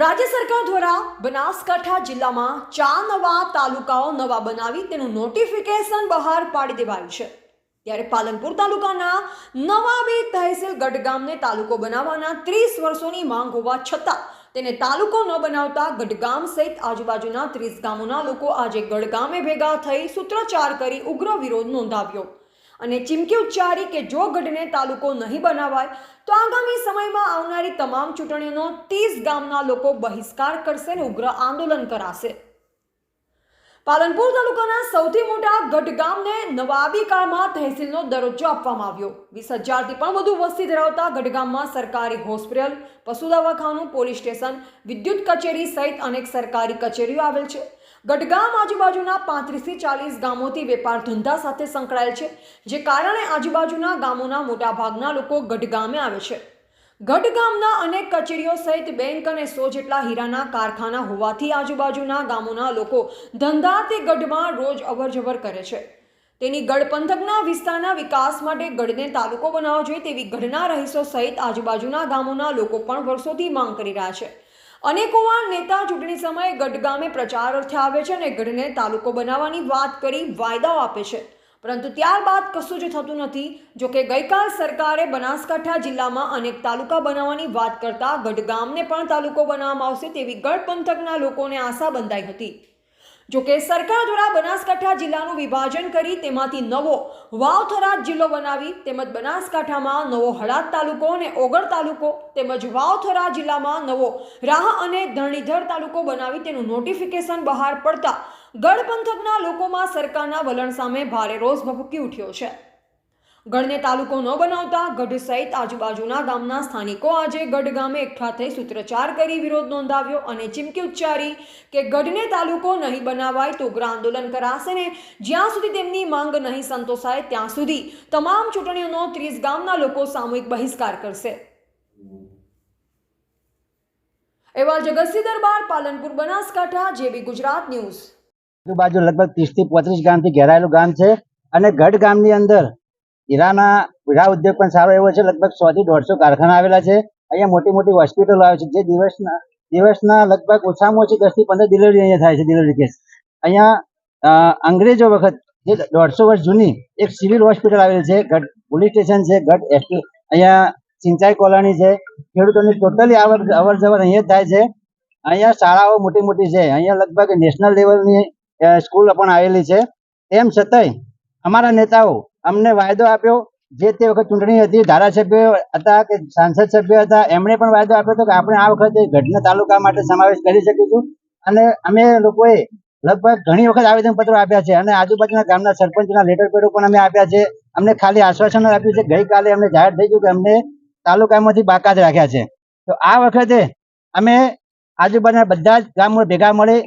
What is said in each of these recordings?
રાજ્ય સરકાર દ્વારા બનાસકાંઠા જિલ્લામાં ચાર નવા તાલુકાઓ નવા બનાવી તેનું નોટિફિકેશન બહાર પાડી દેવાયું છે. ત્યારે પાલનપુર તાલુકાના નવા બે તહેસીલ ગઢગામને તાલુકો બનાવવાના ત્રીસ વર્ષોની માંગ હોવા છતાં તેને તાલુકો ન બનાવતા ગઢગામ સહિત આજુબાજુના ત્રીસ ગામોના લોકો આજે ગઢગામે ભેગા થઈ સૂત્રોચ્ચાર કરી ઉગ્ર વિરોધ નોંધાવ્યો. અને ચીમકી ઉચ્ચારી કે જો ગઢને તાલુકો નહીં બનાવાય, તો આગામી સમયમાં આવનારી તમામ ચૂંટણીઓનો ત્રીસ ગામના લોકો બહિષ્કાર કરશે અને ઉગ્ર આંદોલન કરાશે. પાલનપુર તાલુકાના સૌથી મોટા ગઢગામને નવાબી કાળમાં તહેસીલનો દરજ્જો આપવામાં આવ્યો. વીસ હજારથી પણ વધુ વસ્તી ધરાવતા ગઢગામમાં સરકારી હોસ્પિટલ, પશુ દવાખાનું, પોલીસ સ્ટેશન, વિદ્યુત કચેરી સહિત અનેક સરકારી કચેરીઓ આવેલ છે. ગઢગામ આજુબાજુના પાંત્રીસથી ચાલીસ ગામોથી વેપાર ધંધા સાથે સંકળાયેલ છે, જે કારણે આજુબાજુના ગામોના મોટાભાગના લોકો ગઢગામે આવે છે. ગઢ ગામના અનેક કચેરીઓ સહિત બેંક અને સો જેટલા હીરાના કારખાના હોવાથી આજુબાજુના ગામોના લોકો ધંધા તે ગઢમાં રોજ અવરજવર કરે છે. તેની ગઢ પંથકના વિસ્તારના વિકાસ માટે ગઢને તાલુકો બનાવવો જોઈએ તેવી ગઢના રહીશો સહિત આજુબાજુના ગામોના લોકો પણ વર્ષોથી માંગ કરી રહ્યા છે. અનેકોવાર નેતા ચૂંટણી સમયે ગઢ ગામે પ્રચાર અર્થે આવે છે અને ગઢને તાલુકો બનાવવાની વાત કરી વાયદાઓ આપે છે. પરંતુ ત્યારબાદ કશું જ થતું નથી જોકે ગઈકાલ સરકારે બનાસકાંઠા જિલ્લામાં અનેક તાલુકા બનાવવાની વાત કરતા ગઢગામને પણ તાલુકો બનાવવામાં આવશે તેવી ગઢ પંથકના લોકોને આશા બંધાઈ હતી. જોકે સરકાર દ્વારા બનાસકાંઠા જિલ્લાનું વિભાજન કરી તેમાંથી નવો વાવથરા જિલ્લો બનાવી, તેમજ બનાસકાંઠામાં નવો હળાદ તાલુકો અને ઓગળ તાલુકો, તેમજ વાવથરા જિલ્લામાં નવો રાહ અને ધરણીધર તાલુકો બનાવી તેનું નોટિફિકેશન બહાર પડતા ગઢ પંથકના લોકોમાં સરકારના વલણ સામે ભારે રોષ ભભૂકી ઉઠ્યો છે. ગઢને તાલુકો ન બનાવતા ગઢ સહિત આજુબાજુના ગામના સ્થાનિકો આજે ગઢ ગામે એકઠા થઈ સૂત્રચાર કરી વિરોધ નોંધાવ્યો અને ચીમકી ઉચ્ચારી કે ગઢને તાલુકો નહીં બનાવાય તો ઉગ્ર આંદોલન કરાશે ને. જ્યાં સુધી તેમની માંગ નહીં સંતોષાય ત્યાં સુધી તમામ ચૂંટણીઓનો ત્રીસ ગામના લોકો સામૂહિક બહિષ્કાર કરશે. એવા જગતસિંહ દરબાર, પાલનપુર, બનાસકાંઠા જેવી ગુજરાત ન્યૂઝ. આજુબાજુ લગભગ ત્રીસથી પોત્રીસ ગામથી ઘેરાયેલું ગામ છે. અને ગઢ ગામની અંદર હીરાના હીરા ઉદ્યોગ પણ સારો એવો છે. લગભગ સો થી દોઢસો કારખાના આવેલા છે. અહીંયા મોટી મોટી હોસ્પિટલો આવે છે. જે દિવસના દિવસના લગભગ ઓછામાં ઓછી દસથી પંદર ડિલિવરી અહીંયા થાય છે, ડિલિવરી કેસ. અહીંયા અંગ્રેજો વખત જે દોઢસો વર્ષ જૂની એક સિવિલ હોસ્પિટલ આવેલી છે. ગઢ પોલીસ સ્ટેશન છે, ગઢ એસટી અહીંયા સિંચાઈ કોલોની છે. ખેડૂતોની ટોટલી અવર જવર અહીંયા થાય છે. અહીંયા શાળાઓ મોટી મોટી છે. અહીંયા લગભગ નેશનલ લેવલની સ્કૂલ પણ આવેલી છે. તેમ છતાંય અમારા નેતાઓ અમને વાયદો આપ્યો. જે તે વખત ચૂંટણી હતી, ધારાસભ્યો હતા કે સાંસદ સભ્ય હતા, એમણે પણ વાયદો આપ્યો હતો કે આપણે આ વખતે ગઢના તાલુકા માટે સમાવેશ કરી શકીશું. અને અમે લોકોએ લગભગ ઘણી વખત આવેદનપત્રો આપ્યા છે અને આજુબાજુના ગામના સરપંચના લેટર પેડો પણ અમે આપ્યા છે. અમને ખાલી આશ્વાસન આપ્યું છે. ગઈકાલે અમને જાહેર થઈ ગયું કે અમને તાલુકામાંથી બાકાત રાખ્યા છે. તો આ વખતે અમે આજુબાજુના બધા જ ગામો ભેગા મળી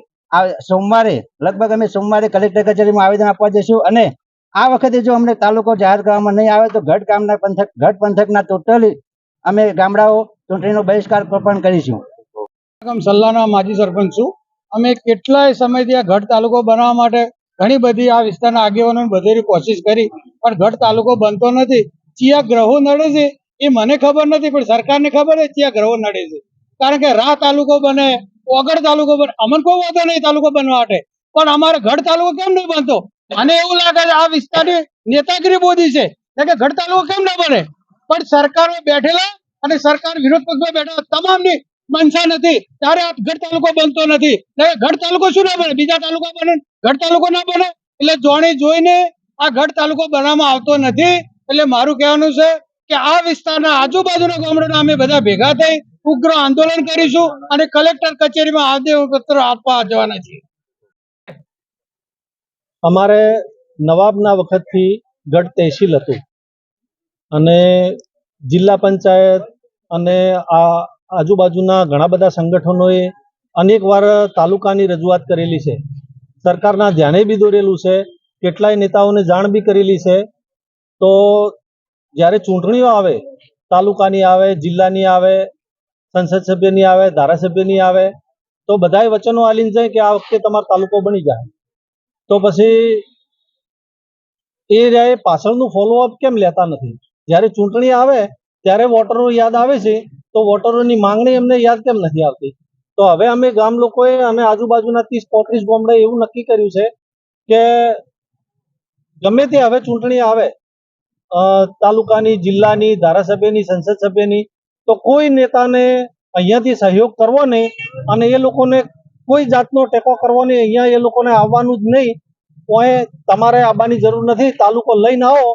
સોમવારે, લગભગ અમે સોમવારે કલેક્ટર કચેરીમાં આવેદન આપવા જઈશું અને આ વખતે જો અમને તાલુકો જાહેર કરવામાં નહીં આવે તો ગઢ ગામના પંથક ગઢ પંથકના ટોટલી અમે ગામડાઓ ચૂંટણીનો બહિષ્કાર પણ કરીશું. સલ્લાના માજી સરપંચ છું. અમે કેટલાય સમયથી આ ગઢ તાલુકો બનાવવા માટે ઘણી બધી આ વિસ્તારના આગેવાનો બધેની કોશિશ કરી, પણ ગઢ તાલુકો બનતો નથી. ચિયા ગ્રહો નડે છે, એ મને ખબર નથી, પણ સરકારને ખબર છે ચિયા ગ્રહો નડે છે. કારણ કે રા તાલુકો બને ઓગળ તાલુકો બને અમને કોઈ વાંધો નહીં તાલુકો બનવા માટે. પણ અમારે ગઢ તાલુકો કેમ નહીં બનતો? મને એવું લાગે છે આ વિસ્તારની નેતાગીરી બોધી છે. કે ગઢ તાલુકો કેમ ન બને? પણ સરકારો બેઠેલા અને સરકાર વિરોધ પક્ષમાં બેઠેલા તમામની મનસા નથી. ત્યારે આ ગઢ તાલુકો બનતો નથી. ગઢ તાલુકો શું ના બને? બીજા તાલુકા બને? ગઢ તાલુકો ના બને? એટલે જોણી જોઈને આ ગઢ તાલુકો બનાવવામાં આવતો નથી. એટલે મારું કહેવાનું છે કે આ વિસ્તારના આજુબાજુના ગામડાના અમે બધા ભેગા થઈ ઉગ્ર આંદોલન કરીશું અને કલેક્ટર કચેરીમાં આદેશ પત્ર આપવા જવાના છીએ. અમારે નવાબના વખતથી ગઢ તહેસીલ હતું અને જિલ્લા પંચાયત અને આ આજુબાજુના ઘણા બધા સંગઠનોએ અનેકવાર તાલુકાની રજૂઆત કરેલી છે. સરકારના ધ્યાને બી દોરેલું છે, કેટલાય નેતાઓને જાણ બી કરેલી છે. તો જ્યારે ચૂંટણીઓ આવે, તાલુકાની આવે, જિલ્લાની આવે સંસદ સભ્યની આવે, ધારાસભ્યની આવે, તો બધાય વચનો આલીને જાય કે આ વખતે તમારો તાલુકો બની જાય. તો પછી એ રહ્યા પાછળનું ફોલોઅપ કેમ લેતા નથી? જ્યારે ચૂંટણી આવે, ત્યારે વોટરો યાદ આવે છે, તો વોટરોની માંગણી એમને યાદ કેમ નથી આવતી? તો હવે અમે ગામ લોકોએ અને આજુબાજુના ત્રીસ પોત્રીસ ગામડે એવું નક્કી કર્યું છે કે ગમે તે હવે ચૂંટણી આવે તાલુકાની, જિલ્લાની, ધારાસભ્યની, સંસદ સભ્યની તો કોઈ નેતાને અહીંયાથી સહયોગ કરવો નહીં અને એ લોકોને કોઈ જાતનો ટેકો કરવો નહીં. અહીંયા એ લોકોને આવવાનું જ નહીં. કોઈ તમારે આવવાની જરૂર નથી. તાલુકો લઈને આવો.